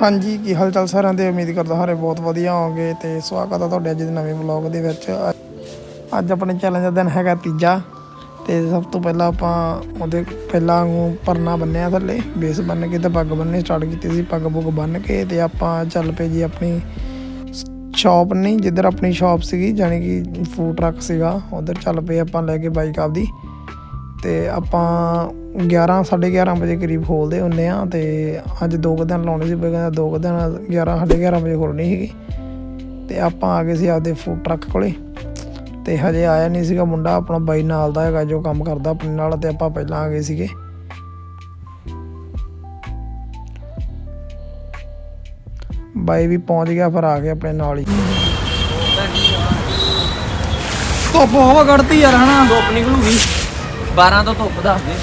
ਹਾਂਜੀ, ਕੀ ਹਾਲ ਚਾਲ ਸਾਰਿਆਂ ਦੇ? ਉਮੀਦ ਕਰਦਾ ਹਾਰੇ ਬਹੁਤ ਵਧੀਆ ਹੋਵੋਗੇ ਤੇ ਸਵਾਗਤ ਆ ਤੁਹਾਡੇ ਅੱਜ ਦੇ ਨਵੇਂ ਵਲੌਗ ਦੇ ਵਿੱਚ। ਅੱਜ ਆਪਣੇ ਚੈਲੰਜ ਦਾ ਦਿਨ ਹੈਗਾ ਤੀਜਾ ਤੇ ਸਭ ਤੋਂ ਪਹਿਲਾਂ ਆਪਾਂ ਉਹਦੇ ਪਹਿਲਾਂ ਨੂੰ ਪਰਨਾ ਬੰਨਿਆ ਥੱਲੇ ਬੇਸ ਬੰਨ ਕੇ ਤੇ ਪੱਗ ਬੰਨਣੀ ਸਟਾਰਟ ਕੀਤੀ ਸੀ, ਪੱਗ ਪੁੱਗ ਬੰਨ ਕੇ ਤੇ ਆਪਾਂ ਚੱਲ ਪਏ ਜੀ ਆਪਣੀ ਸ਼ਾਪ ਨਹੀਂ ਜਿੱਧਰ ਆਪਣੀ ਸ਼ਾਪ ਸੀਗੀ, ਜਾਣੀ ਕਿ ਫੂਡ ਟਰੱਕ ਸੀਗਾ, ਉਧਰ ਚੱਲ ਪਏ ਆਪਾਂ ਲੈ ਕੇ ਬਾਈਕ ਆਪਦੀ। ਤੇ ਆਪਾਂ 11 11:30 ਵਜੇ ਕਰੀਬ ਖੋਲਦੇ ਹੁੰਨੇ ਆ ਤੇ ਅੱਜ ਦੋ ਕੁ ਦਿਨ ਲਾਉਣੇ ਸੀ ਬਈ ਕਹਿੰਦਾ ਦੋ ਕੁ ਦਿਨ 11 11:30 ਵਜੇ ਖੋਲਣੀ ਸੀਗੀ। ਤੇ ਆਪਾਂ ਆ ਗਏ ਸੀ ਆਪਦੇ ਫੂਡ ਟਰੱਕ ਕੋਲੇ ਤੇ ਹਜੇ ਆਇਆ ਨਹੀਂ ਸੀਗਾ ਮੁੰਡਾ ਆਪਣਾ ਬਾਈ ਨਾਲ ਦਾ ਹੈਗਾ ਜੋ ਕੰਮ ਕਰਦਾ ਆਪਣੇ ਨਾਲ ਤੇ ਆਪਾਂ ਪਹਿਲਾਂ ਆ ਗਏ ਸੀਗੇ। ਬਾਈ ਵੀ ਪਹੁੰਚ ਗਿਆ ਫਿਰ ਆ ਕੇ ਆਪਣੇ ਨਾਲ ਹੀ। ਧੁੱਪ ਹਵਾ ਕੱਢਤੀ ਯਾਰ ਹਨਾ? ਧੁੱਪ ਨਿਕਲੂਗੀ। 12 ਤੋਂ ਧੁੱਪ ਦੱਸ ਦੇ।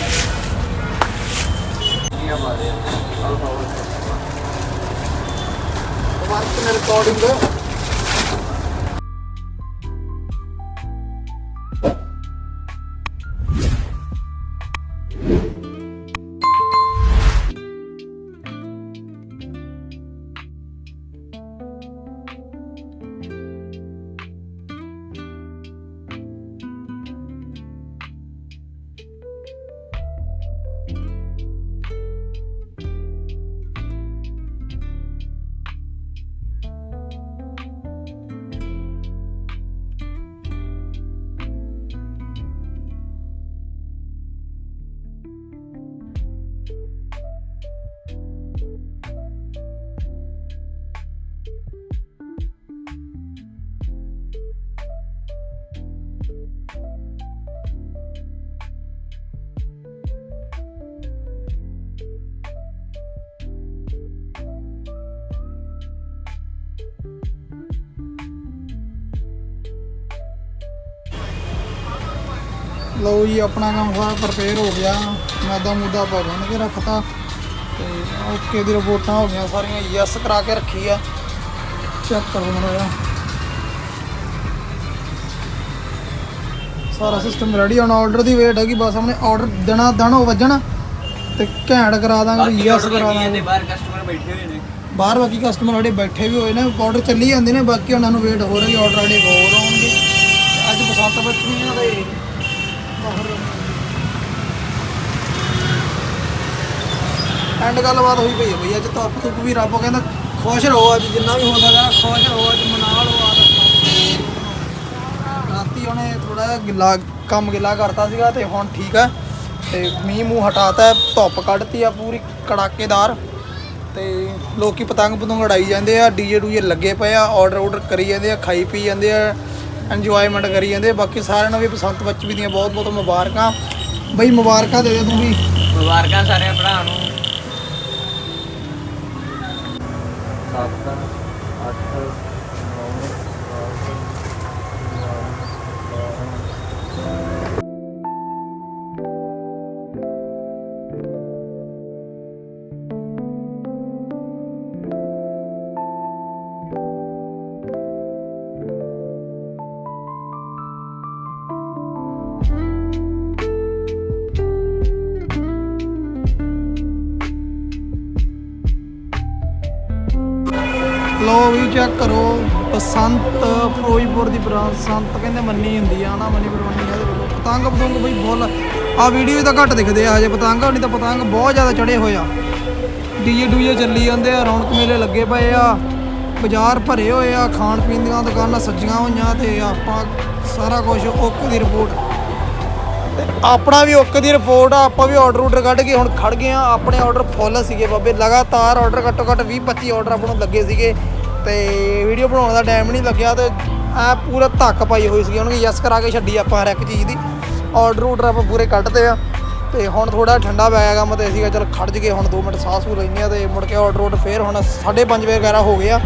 ਵਰਕ ਰਿਕਾਰਡਿੰਗ ਲਓ ਜੀ ਆਪਣਾ ਕੰਮ ਸਾਰਾ ਪ੍ਰਪੇਅਰ ਹੋ ਗਿਆ। ਮੈਦਾ ਮੁੱਦਾ ਪਾ ਬੰਨ ਕੇ ਰੱਖਤਾ। ਤੇ ਓਕੇ ਦੀ ਰਿਪੋਰਟਾਂ ਹੋ ਗਈਆਂ ਸਾਰੀਆਂ ਯੈਸ ਕਰਾ ਕੇ ਰੱਖੀ ਆ। ਚੈੱਕ ਕਰੋ ਮਰਾ ਸਾਰਾ ਸਿਸਟਮ ਰੈਡੀ ਹੁਣ ਆਰਡਰ ਦੀ ਵੇਟ ਹੈਗੀ ਬਸ ਆਪਣੇ ਆਰਡਰ ਦੇਣਾ ਦੇਣਾ ਵੱਜਣਾ ਤੇ ਘੈਂਟ ਕਰਾ ਦਾਂਗੇ ਯੈਸ ਕਰਾ ਦਾਂਗੇ। ਬਾਹਰ ਕਸਟਮਰ ਬੈਠੇ ਹੋਏ ਨੇ। ਬਾਹਰ ਬਾਕੀ ਕਸਟਮਰ ਸਾਡੇ ਬੈਠੇ ਵੀ ਹੋਏ ਨੇ ਆਰਡਰ ਚੱਲੀ ਜਾਂਦੇ ਨੇ ਬਾਕੀ ਉਹਨਾਂ ਨੂੰ ਵੇਟ ਹੋ ਰਹੀ ਆਰਡਰ ਸਾਡੇ ਹੋਰ ਆਉਣਗੇ ਅੱਜ ਬਸੰਤ ਪੰਚਮੀ ਦੇ ਬਾਹਰ ਐਂਡ ਗੱਲਬਾਤ ਹੋਈ ਪਈ ਹੈ ਬਈ ਅੱਜ ਧੁੱਪ ਧੁੱਪ ਵੀ ਰੱਬ ਕਹਿੰਦਾ ਖੁਸ਼ ਰਹੋ ਅੱਜ ਜਿੰਨਾ ਵੀ ਹੋ ਸਕਦਾ ਖੁਸ਼ ਰਹੋ ਅੱਜ ਮਨਾ ਲਓ ਅੱਜ ਰਾਤੀ ਉਹਨੇ ਥੋੜਾ ਗਿੱਲਾ ਕੰਮ ਗਿੱਲਾ ਕਰਤਾ ਸੀਗਾ ਤੇ ਹੁਣ ਠੀਕ ਹੈ ਤੇ ਮੀਂਹ ਮੂੰਹ ਹਟਾਤਾ ਹੈ, ਧੁੱਪ ਕੱਢਤੀ ਆ ਪੂਰੀ ਕੜਾਕੇਦਾਰ। ਤੇ ਲੋਕੀ ਪਤੰਗ ਪਤੰਗ ਉਡਾਈ ਜਾਂਦੇ ਆ ਡੀਜੇ ਡੂਜੇ ਲੱਗੇ ਪਏ ਆ ਆਰਡਰ ਆਰਡਰ ਕਰੀ ਜਾਂਦੇ ਆ ਖਾਈ ਪੀ ਜਾਂਦੇ ਆ। ਇੰਜੋਇਮੈਂਟ ਕਰੀ ਜਾਂਦੇ। ਬਾਕੀ ਸਾਰਿਆਂ ਨੂੰ ਵੀ ਬਸੰਤ ਪੰਚਮੀ ਦੀਆਂ ਬਹੁਤ ਬਹੁਤ ਮੁਬਾਰਕਾਂ। ਬਈ ਮੁਬਾਰਕਾਂ ਦੇ ਦੇ ਤੂੰ ਵੀ। ਮੁਬਾਰਕਾਂ ਸਾਰੇ ਭਰਾ ਨੂੰ। 7 ਚੈੱਕ ਕਰੋ, ਬਸੰਤ, ਫਿਰੋਜ਼ਪੁਰ ਦੀ ਬ੍ਰਾਂਚ ਸੰਤ ਕਹਿੰਦੇ ਮੰਨੀ ਹੁੰਦੀ ਆ ਨਾ ਮੰਨੀ ਪਰਵਾਨੀ ਆ। ਇਹਦੇ ਪਤੰਗ ਪਤੰਗ ਬਈ ਫੁੱਲ ਆ ਵੀਡੀਓ ਤਾਂ ਘੱਟ ਦਿਖਦੇ ਆ ਹਜੇ, ਪਤੰਗ ਨਹੀਂ ਤਾਂ ਪਤੰਗ ਬਹੁਤ ਜ਼ਿਆਦਾ ਚੜੇ ਹੋਏ ਆ। ਡੀਜੇ ਡੂਜੇ ਚੱਲੀ ਜਾਂਦੇ ਆ, ਰੌਣਕ ਮੇਲੇ ਲੱਗੇ ਪਏ ਆ, ਬਾਜ਼ਾਰ ਭਰੇ ਹੋਏ ਆ, ਖਾਣ ਪੀਣ ਦੀਆਂ ਦੁਕਾਨਾਂ ਸੱਜੀਆਂ ਹੋਈਆਂ ਤੇ ਆਪਾਂ ਸਾਰਾ ਕੁਝ ਓਕੇ ਦੀ ਰਿਪੋਰਟ। ਤੇ ਆਪਣਾ ਵੀ ਓਕੇ ਦੀ ਰਿਪੋਰਟ ਆ, ਆਪਾਂ ਵੀ ਆਰਡਰ ਆਰਡਰ ਕੱਢ ਕੇ ਹੁਣ ਖੜ ਗਏ ਆ, ਆਪਣੇ ਆਰਡਰ ਫੁੱਲ ਸੀਗੇ ਬਾਬੇ, ਲਗਾਤਾਰ ਆਰਡਰ ਘੱਟੋ ਘੱਟ 20 25 ਆਰਡਰ ਆਪਾਂ ਨੂੰ ਲੱਗੇ ਸੀਗੇ। ਤੇ ਵੀਡੀਓ ਬਣਾਉਣ ਦਾ ਟਾਈਮ ਨਹੀਂ ਲੱਗਿਆ ਤੇ ਆ ਪੂਰਾ ਧੱਕ ਪਾਈ ਹੋਈ ਸੀ ਉਹਨੂੰ ਯੈਸ ਕਰਾ ਕੇ ਛੱਡੀ ਆਪਾਂ ਹਰ ਇੱਕ ਚੀਜ਼ ਦੀ। ਆਰਡਰ ਆਰਡਰ ਆਪਾਂ ਪੂਰੇ ਕੱਢਦੇ ਆ। ਤੇ ਹੁਣ ਥੋੜਾ ਠੰਡਾ ਪੈ ਗਿਆ ਕੰਮ ਤੇ ਸੀਗਾ। ਚਲ ਖੜ ਜਗੇ ਹੁਣ 2 ਮਿੰਟ ਸਾਹ ਸੂ ਲੈਂਦੇ ਆ ਤੇ ਮੁੜ ਕੇ ਆਰਡਰ ਆਰਡਰ ਫੇਰ ਹੁਣ 5:30 ਵਜੇ ਵਗੈਰਾ ਹੋ ਗਿਆ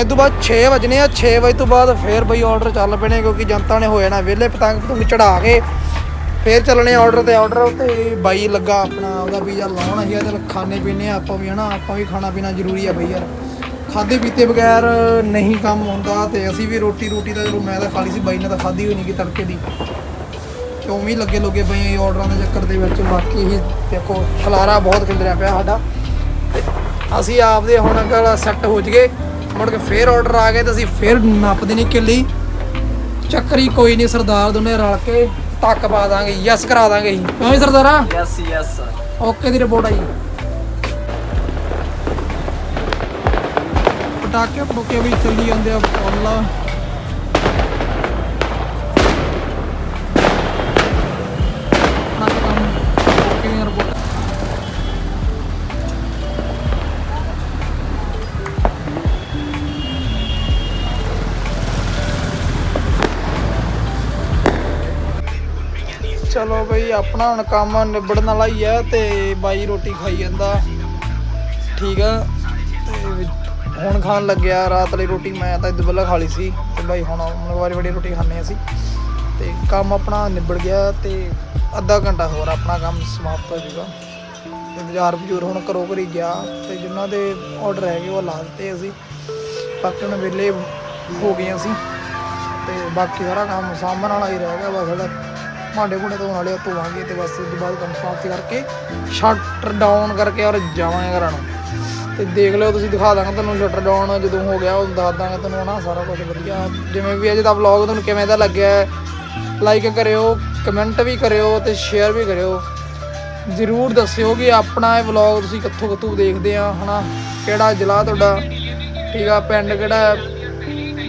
ਅੱਜ ਤੋਂ ਬਾਅਦ 6 ਵਜਣੇ ਆ। 6 ਵਜੇ ਤੋਂ ਬਾਅਦ ਫੇਰ ਬਈ ਆਰਡਰ ਚੱਲ ਪੈਣੇ ਕਿਉਂਕਿ ਜਨਤਾ ਨੇ ਹੋ ਜਾਣਾ। ਵਿਹਲੇ ਪਤੰਗ ਪਤੰਗ ਚੜਾ ਕੇ ਫੇਰ ਚੱਲਣੇ ਆਰਡਰ ਤੇ ਆਰਡਰ ਤੇ ਬਾਈ ਲੱਗਾ ਆਪਣਾ, ਉਹਦਾ ਵੀਜ਼ਾ ਲਾਉਣਾ ਸੀਗਾ। ਚਲ ਖਾਣੇ ਪੀਣੇ ਆਪਾਂ ਵੀ, ਹਨਾ, ਆਪਾਂ ਵੀ ਖਾਣਾ ਪੀਣਾ ਜ਼ਰੂਰੀ ਆ ਬਈ ਯਾਰ। ਖਾਦੇ ਪੀਤੇ ਬਗੈਰ ਨਹੀਂ ਕੰਮ ਹੁੰਦਾ ਤੇ ਅਸੀਂ ਵੀ ਰੋਟੀ ਰੋਟੀ ਤਾਂ ਚਲੋ ਮੈਂ ਤਾਂ ਖਾ ਲਈ ਸੀ ਬਾਈ ਨੇ ਤਾਂ ਖਾਧੀ ਹੋਈ ਨਹੀਂ ਕਿ ਤੜਕੇ ਦੀ। ਤੇ ਉਵੇਂ ਹੀ ਲੱਗੇ ਲੱਗੇ ਪਏ ਆਰਡਰਾਂ ਦੇ ਚੱਕਰ ਦੇ ਵਿੱਚ। ਬਾਕੀ ਇਹ ਦੇਖੋ ਖਲਾਰਾ ਬਹੁਤ ਖਿਲਰਿਆ ਪਿਆ ਸਾਡਾ। ਅਸੀਂ ਆਪਦੇ ਹੁਣ ਅਗਰ ਸੈੱਟ ਹੋ ਜਗੇ ਮੁੜ ਕੇ ਫੇਰ ਆਰਡਰ ਆ ਗਏ ਤੇ ਅਸੀਂ ਫੇਰ ਨੱਪਦੇ ਨਹੀਂ ਕਿੱਲੀ। ਚੱਕਰੀ ਕੋਈ ਨਹੀਂ ਸਰਦਾਰ ਦੋਨੇ ਰਲ ਕੇ ਟੱਕ ਪਾ ਦਾਂਗੇ ਯੈਸ ਕਰਾ ਦਾਂਗੇ ਜੀ ਕਿਉਂ ਸਰਦਾਰਾ? ਯੈਸ ਯੈਸ ਓਕੇ ਦੀ ਰਿਪੋਰਟ ਆਈ। ਪਟਾਕੇ ਪਟੂਕੇ ਵੀ ਚੱਲੀ ਜਾਂਦੇ ਆ ਫੁੱਲ। ਚਲੋ ਬਈ, ਆਪਣਾ ਹੁਣ ਕੰਮ ਨਿਬੜਨ ਵਾਲਾ ਹੀ ਹੈ ਤੇ ਬਾਈ ਰੋਟੀ ਖਾਈ ਜਾਂਦਾ। ਠੀਕ ਆ। ਹੁਣ ਖਾਣ ਲੱਗਿਆ ਰਾਤ ਲਈ ਰੋਟੀ ਮੈਂ ਤਾਂ ਇਦੋਂ ਪਹਿਲਾਂ ਖਾ ਲਈ ਸੀ ਤੇ ਬਾਈ ਹੁਣ ਹੁਣ ਵਾਰੀ ਵਾਰੀ ਰੋਟੀ ਖਾਣੇ ਅਸੀਂ। ਤੇ ਕੰਮ ਆਪਣਾ ਨਿਬੜ ਗਿਆ ਤੇ ਅੱਧਾ ਘੰਟਾ ਹੋਰ ਆਪਣਾ ਕੰਮ ਸਮਾਪਤ ਹੋ ਜੂਗਾ ਤੇ ਬਾਜ਼ਾਰ ਬਜੂਰ ਹੁਣ ਕਰੋ ਕਰੀ ਗਿਆ ਤੇ ਜਿਨ੍ਹਾਂ ਦੇ ਆਰਡਰ ਹੈਗੇ ਉਹ ਲਾ ਦਿੱਤੇ ਅਸੀਂ। ਬਾਕੀ ਹੁਣ ਵਿਹਲੇ ਹੋ ਗਏ ਅਸੀਂ। ਤੇ ਬਾਕੀ ਸਾਰਾ ਕੰਮ ਸਾਂਭਣ ਵਾਲਾ ਹੀ ਰਹਿ ਗਿਆ ਬਸ ਸਾਡਾ ਭਾਂਡੇ ਭੂੰਡੇ ਧੋਣ ਵਾਲੇ ਆ, ਧੋਵਾਂਗੇ ਤੇ ਬਸ ਉਸ ਤੋਂ ਬਾਅਦ ਕੰਮ ਸਮਾਪਤ ਕਰਕੇ ਸ਼ਟਰ ਡਾਊਨ ਕਰਕੇ ਔਰ ਜਾਵਾਂਗੇ ਘਰਾਂ ਨੂੰ। ਤੇ ਦੇਖ ਲਿਓ, ਤੁਸੀਂ ਦਿਖਾ ਦਾਂਗਾ ਤੁਹਾਨੂੰ ਸ਼ਟਰ ਡਾਊਨ ਜਦੋਂ ਹੋ ਗਿਆ, ਉਹ ਦੱਸ ਦਾਂਗਾ ਤੁਹਾਨੂੰ ਨਾ ਸਾਰਾ ਕੁਝ ਵਧੀਆ। ਜਿਵੇਂ ਵੀ ਅੱਜ ਦਾ ਵਲੌਗ ਤੁਹਾਨੂੰ ਕਿਵੇਂ ਦਾ ਲੱਗਿਆ ਲਾਈਕ ਕਰਿਓ ਕਮੈਂਟ ਵੀ ਕਰਿਓ ਤੇ ਸ਼ੇਅਰ ਵੀ ਕਰਿਓ। ਜ਼ਰੂਰ ਦੱਸਿਓ ਕਿ ਆਪਣਾ ਇਹ ਵਲੌਗ ਤੁਸੀਂ ਕਿੱਥੋਂ ਕਿੱਥੋਂ ਦੇਖਦੇ ਆ, ਹਨਾ, ਕਿਹੜਾ ਜ਼ਿਲ੍ਹਾ ਤੁਹਾਡਾ, ਠੀਕ ਆ, ਪਿੰਡ ਕਿਹੜਾ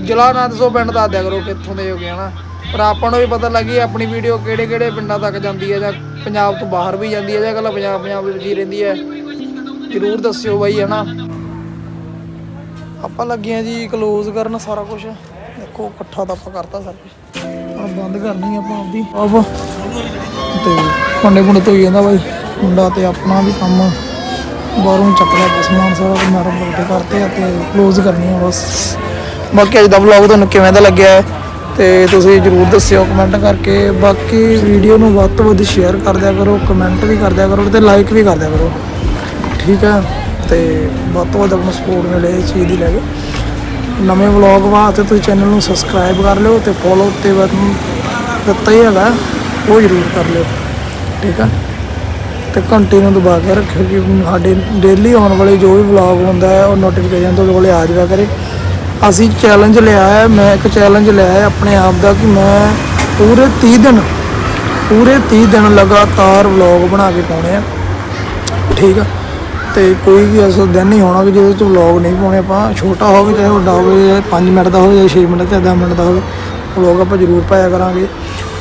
ਜ਼ਿਲ੍ਹਾ ਨਾ ਦੱਸੋ, ਪਿੰਡ ਦੱਸ ਦਿਆ ਕਰੋ ਕਿੱਥੋਂ ਦੇ ਹੋਗੇ ਹਨਾ। ਪਰ ਆਪਾਂ ਨੂੰ ਵੀ ਪਤਾ ਲੱਗੀ ਆਪਣੀ ਵੀਡੀਓ ਕਿਹੜੇ ਕਿਹੜੇ ਪਿੰਡਾਂ ਤੱਕ ਜਾਂਦੀ ਹੈ ਜਾਂ ਪੰਜਾਬ ਤੋਂ ਬਾਹਰ ਵੀ ਜਾਂਦੀ ਹੈ ਜਾਂ ਇਕੱਲਾ ਪੰਜਾਬ ਪੰਜਾਬ ਦੇ ਵਿੱਚ ਹੀ ਰਹਿੰਦੀ ਹੈ। ਜ਼ਰੂਰ ਦੱਸਿਓ ਬਾਈ ਹਨਾ ਆਪਾਂ ਲੱਗੇ ਆ ਜੀ ਕਲੋਜ਼ ਕਰਨ ਸਾਰਾ ਕੁਝ ਦੇਖੋ, ਇਕੱਠਾ ਤਾਂ ਆਪਾਂ ਕਰਤਾ ਸਾਰਾ ਕੁਝ ਹੁਣ ਬੰਦ ਕਰਨੀ ਆਪਾਂ ਆਪਦੀ। ਆਪ ਤੇ ਭਾਂਡੇ ਭੁੰਡੇ ਧੋਈ ਜਾਂਦਾ ਬਾਈ। ਮੁੰਡਾ ਤੇ ਆਪਣਾ ਵੀ ਕੰਮ। ਬਾਹਰੋਂ ਚੱਕ ਲਿਆ ਸਮਾਨ ਸਾਰਾ ਕੁਝ ਨਰਮ ਬਲਟੇ ਕਰਤੇ ਆ ਤੇ ਕਲੋਜ਼ ਕਰਨੀ ਆ ਬਸ। ਬਾਕੀ ਅੱਜ ਦਾ ਵਲੌਗ ਤੁਹਾਨੂੰ ਕਿਵੇਂ ਦਾ ਲੱਗਿਆ ਹੈ? ਤੇ ਤੁਸੀਂ ਜਰੂਰ ਦੱਸਿਓ ਕਮੈਂਟ ਕਰਕੇ। ਬਾਕੀ ਵੀਡੀਓ ਨੂੰ ਵੱਧ ਤੋਂ ਵੱਧ ਸ਼ੇਅਰ ਕਰ ਦਿਆ ਕਰੋ ਕਮੈਂਟ ਵੀ ਕਰ ਦਿਆ ਕਰੋ ਤੇ ਲਾਈਕ ਵੀ ਕਰ ਦਿਆ ਕਰੋ। ਠੀਕ ਹੈ ਤੇ ਵੱਧ ਤੋਂ ਵੱਧ ਆਪਣਾ ਸਪੋਰਟ ਮਿਲੇ ਇਸ ਚੀਜ਼ ਦੀ ਲੈ ਕੇ। ਨਵੇਂ ਵਲੌਗ ਵਾਸਤੇ ਤੁਸੀਂ ਚੈਨਲ ਨੂੰ ਸਬਸਕ੍ਰਾਈਬ ਕਰ ਲਿਓ ਤੇ ਫੋਲੋ ਤੇ ਬਟਨ ਦਿੱਤਾ ਹੀ ਹੈਗਾ, ਉਹ ਜ਼ਰੂਰ ਕਰ ਲਿਓ, ਠੀਕ ਆ? ਤੇ ਘੰਟੇ ਨੂੰ ਦਬਾ ਕੇ ਰੱਖਿਓ ਕਿ ਸਾਡੇ ਡੇਲੀ ਆਉਣ ਵਾਲੇ ਜੋ ਵੀ ਵਲੌਗ ਹੁੰਦਾ ਹੈ, ਉਹ ਨੋਟੀਫਿਕੇਸ਼ਨ ਤੁਹਾਡੇ ਕੋਲੇ ਆ ਜਾਇਆ ਕਰੇ। ਅਸੀਂ ਚੈਲੰਜ ਲਿਆ ਹੈ, ਮੈਂ ਇੱਕ ਚੈਲੰਜ ਲਿਆ ਹੈ ਆਪਣੇ ਆਪ ਦਾ ਕਿ ਮੈਂ ਪੂਰੇ 30 ਦਿਨ, ਪੂਰੇ 30 ਦਿਨ ਲਗਾਤਾਰ ਵਲੌਗ ਬਣਾ ਕੇ ਪਾਉਣੇ ਆ, ਠੀਕ ਆ? ਤੇ ਕੋਈ ਵੀ ਐਸਾ ਦਿਨ ਨਹੀਂ ਹੋਣਾ ਵੀ ਜਿਹਦੇ ਚ ਵਲੌਗ ਨਹੀਂ ਪਾਉਣੇ ਆਪਾਂ। ਛੋਟਾ ਹੋਵੇ ਚਾਹੇ ਵੱਡਾ ਹੋਵੇ 5 ਮਿੰਟ ਦਾ ਹੋਵੇ ਜਾਂ 6 ਮਿੰਟ ਦਾ 10 ਮਿੰਟ ਦਾ ਹੋਵੇ ਵਲੌਗ ਆਪਾਂ ਜ਼ਰੂਰ ਪਾਇਆ ਕਰਾਂਗੇ।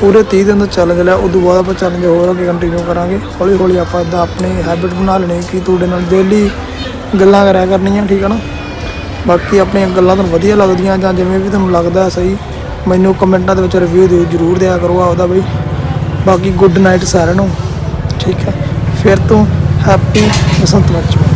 ਪੂਰੇ 30 ਦਿਨ ਦਾ ਚੈਲੰਜ ਲਿਆ, ਉਦੋਂ ਬਾਅਦ ਆਪਾਂ ਚੈਲੰਜ ਹੋਰ ਅੱਗੇ ਕੰਟੀਨਿਊ ਕਰਾਂਗੇ। ਹੌਲੀ ਹੌਲੀ ਆਪਾਂ ਇਦਾਂ ਆਪਣੀ ਹੈਬਿਟ ਬਣਾ ਲੈਣੀ ਕਿ ਤੁਹਾਡੇ ਨਾਲ ਡੇਲੀ ਗੱਲਾਂ ਕਰਿਆ ਕਰਨੀਆਂ, ਠੀਕ ਹੈ ਨਾ? ਬਾਕੀ ਆਪਣੀਆਂ ਗੱਲਾਂ ਤੁਹਾਨੂੰ ਵਧੀਆ ਲੱਗਦੀਆਂ ਜਾਂ ਜਿਵੇਂ ਵੀ ਤੁਹਾਨੂੰ ਲੱਗਦਾ ਸਹੀ, ਮੈਨੂੰ ਕਮੈਂਟਾਂ ਦੇ ਵਿੱਚ ਰਿਵਿਊ ਦਿਓ, ਜ਼ਰੂਰ ਦਿਆ ਕਰੋ ਆਪਦਾ ਬਈ। ਬਾਕੀ ਗੁੱਡ ਨਾਈਟ ਸਾਰਿਆਂ ਨੂੰ, ਠੀਕ ਹੈ? ਫਿਰ ਤੋਂ ਹੈਪੀ ਬਸੰਤ ਪੰਚਮੀ।